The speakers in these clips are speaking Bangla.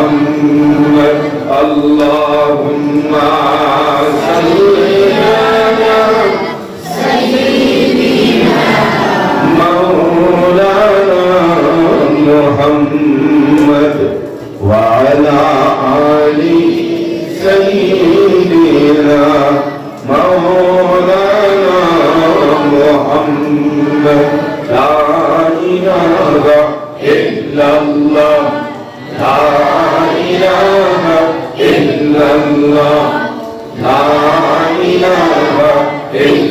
محمد. اللهم محمد وعلى آل سيدنا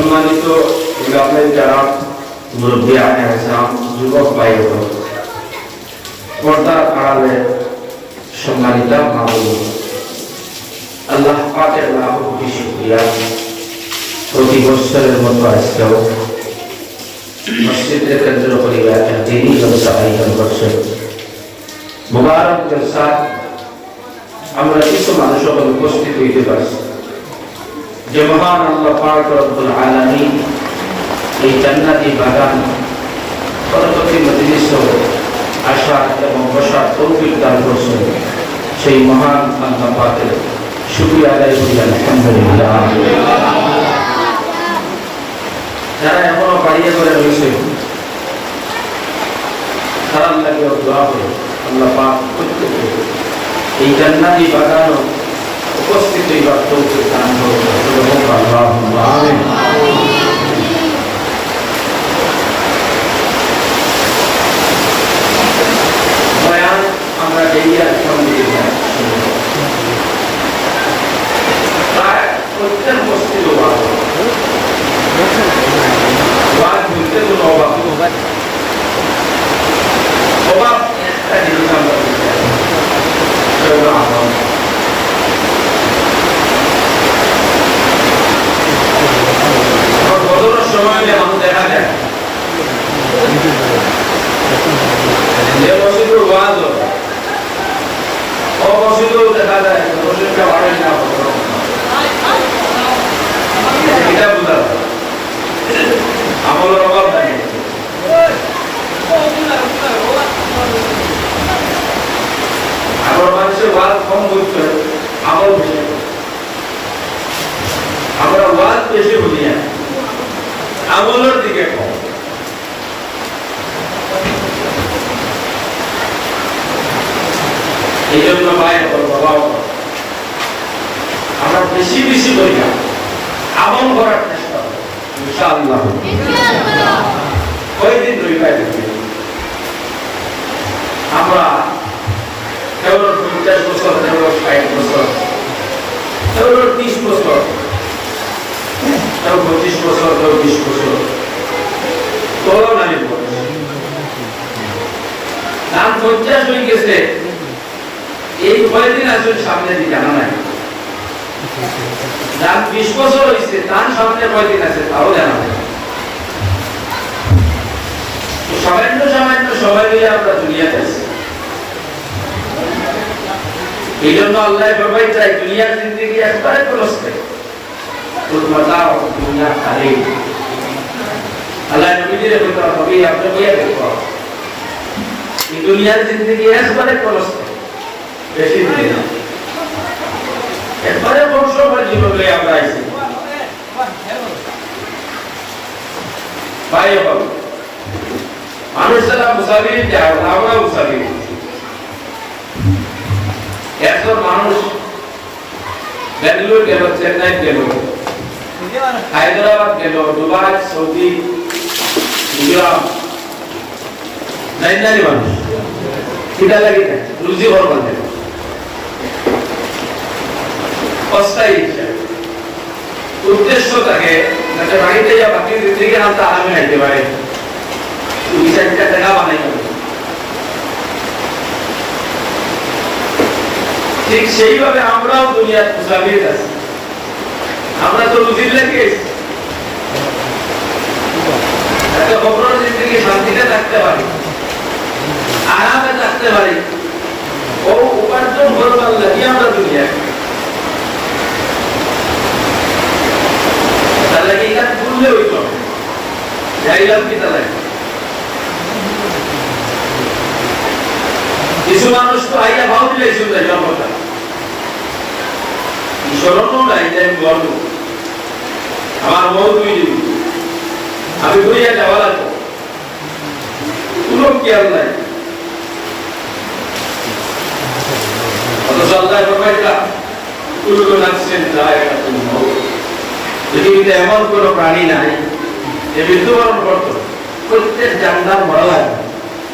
সম্মানিত গ্রামের যারা মুরব্বী হাসান যুবক ভাই পর্দার আড়ালে সম্মানিত মাহবুব আল্লাহ পাকের লাভ কোটি শুক্রিয়া। প্রতি বৎসরের মতো আজকেও মসজিদকে কেন্দ্র করে একটা দিনই জলসা আয়োজন করছে। মুবারক জলসা আমরা কিছু মানুষ উপস্থিত হইতে পারছি। যে মহান আল্লাহ পাক রব্বুল আলামিন, এই জান্নাতি বাগান পরবর্তী মজলিস আশা এবং বসার তৌফিক দান করছেন সেই মহান আল্লাহ পাকের শুকরিয়া আদায় করি যারা এখনও বাড়িয়ে করে রয়েছে খারাপ লাগে দোয়া করে আল্লাহ পাক প্রত্যেককে এই জান্নাতি বাগান উপস্থিতি বা চলছে আমরা এরিয়ার সঙ্গে তার প্রত্যেক আমলের অভাব নাই আবার মানুষের ওয়াজ কম বুঝছে আমল বেশি আমরা ওয়াজ বেশি বুঝি না আমলের দিকে কম এই জন্য আমরা বেশি বেশি করি না। আমল করার চেষ্টা ইনশাআল্লাহ। কয়দিন রই পাই আমরা কেউ পঞ্চাশ বছর কেউ ষাট বছর কেউ ত্রিশ বছর কেউ পঁচিশ বছর কেউ বিশ বছর নামি বয়স। নাম পঞ্চাশ হয়ে গেছে। এই কয়দিন আসলে সামনে দিকে জানা নাই। যার বিশ বছর হয়েছে তার সামনে কয়দিন আছে তাও জানা নাই। সামান্য সামান্য সবাই মিলে আমরা দুনিয়াতে আছি এই জন্য আল্লাহ সবাই চাই দুনিয়ার জিন্দগি একবারে কলস্তে তোর দুনিয়া আল্লাহ এই দুনিয়ার জিন্দগি একবারে কলস্তে বেশি দিন না। একবারে বংশভর জীবন আমরা আইছি ভাই হল মানুষ যারা মুসাফির যায় আমরা মুসাফির। একজন মানুষ বেঙ্গালুরু গেল, চেন্নাই গেল, হায়দ্রাবাদ গেল, দুবাই, সৌদি গুজরাট নাইনারি মানুষ। কিটা লাগি রুজি করবার দেবে উদ্দেশ্য থাকে। যাতে বাড়িতে যা বাকি পারে? বানাই ঠিক সেইভাবে আমরাও দুনিয়ার আছি আমরা তো রুজির লেগে এসেছি একটা কখনো জিন্দগি শান্তিতে থাকতে পারি আরামে থাকতে পারি ও উপার্জন করবার লাগি আমরা দুনিয়ায় তার লাগে এখানে ভুললে হইতো না। যাইলাম কি তাহলে কিছু মানুষ তো আইয়া ভাও দিলে জন্মটা। নাই গর্ব। আমার বউ দুই দিবি আমি ঘুরিয়া যাওয়া লাগবো। কোনো নাই। এমন কোন প্রাণী নাই যে মৃত্যুবরণ করত। প্রত্যেক জানদার মরা লাগবে।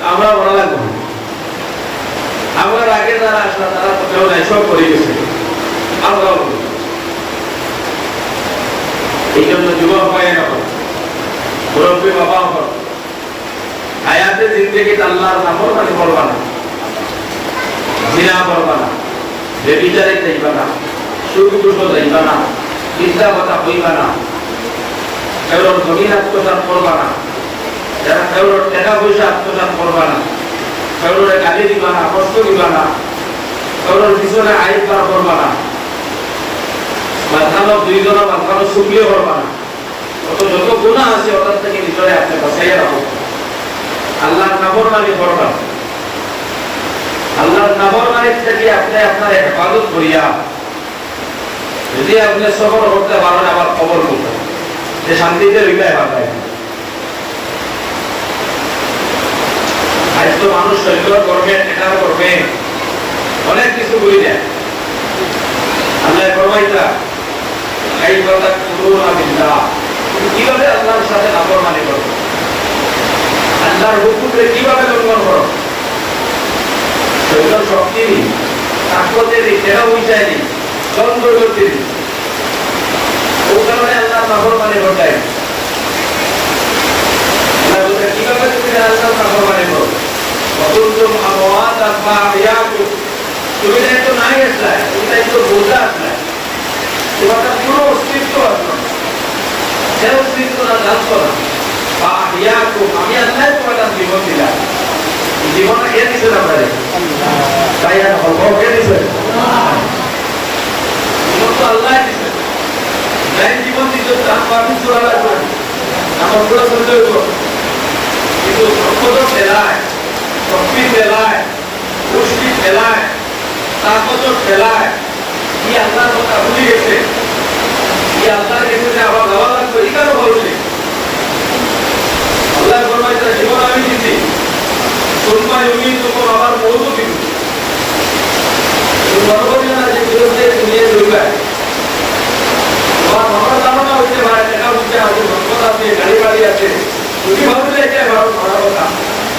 আমরা মরা লাগবো। আমরা আগে যারা আসলা তারা কেউ নাই, সব করে গেছে। আমরাও এই জন্য যুবক হয় না মুরব্বী বাবা হল হায়াতে জিন্দগি আল্লাহর নামও মানে করবা না। জিনা করবা না। বেবিচারে যাইবা না। সুখ দুঃখ যাইবা না। বিদ্যা কথা হইবা না। কেউর জমিন আত্মসাত করবা না। যারা কেউর টাকা পয়সা আত্মসাত করবা না। কেউর গালি দিবা না, কষ্ট দিবা না। কেউর পিছনে করবা না। করবা না। অত যত গুণা আছে থেকে আপনি রাখো। নামর মানি করবা আল্লাহর নামর মানি থেকে আপনি আপনার হেফাজত করিয়া যদি আপনি সফর করতে পারেন, আবার খবর করতে যে শান্তিতে আজ তো মানুষ শৈল করবে, এটা করবে। অনেক কিছু বই দেয় আল্লাহ ফরমাইতা কথা করুন বিল্লাহ। কীভাবে আল্লাহর সাথে নাফরমানি করো? আল্লাহর হুকুমকে কীভাবে লঙ্ঘন করো? শৈল শক্তি নেই তাকতে নেই দেহ বুঝায় নেই চন্দ্র করতে নেই। ও কারণে আল্লাহ নাফরমানি ঘটায় আল্লাহ কীভাবে তুমি আল্লাহর নাফরমানি করো? আমওয়াত আফা আহয়াকু তুমি না একটু নাই আসলে, তুমি না একটু বোঝা আসলে। তোমার পুরো অস্তিত্ব আসলো। সে অস্তিত্ব না জানতো না? বা আহয়াকু আমি আল্লাহ তোমার জীবন দিলাম। এই জীবনটা কে দিছে না আপনারে তাই আর হল কে দিছে? জীবন তো আল্লাহ দিছে। যাই জীবন দিছে তার পাবি চুরা লাগবে আমার পুরো হইব কিন্তু সম্পদ ফেলায়। শক্তি ফেলায় পুষ্টি ফেলায় তাকত ফেলায় কি আল্লাহর কথা ভুলে গেছে? কি আল্লাহর কাছে আবার যাওয়া লাগবে? এই কারও বলছে। আল্লাহ ফরমায় তার জীবন আমি দিছি সুরমা ইউনি তোমার আবার দিব তুমি মনে যে বিরুদ্ধে দুনিয়া তোমার মনের ধারণা হইতে পারে টাকা আছে গাড়ি বাড়ি আছে। তুমি ভাবলে এটা ভালো ভালো কথা।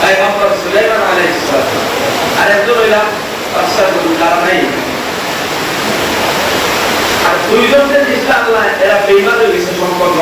পয়গম্বর সুলাইমান আলাইহিস সালাম আর একজন হইলা আসাদুল কারনাই আর দুইজনদের ইসলাম আল্লাহ এরা বেইমান হয়ে গেছে সম্পর্ক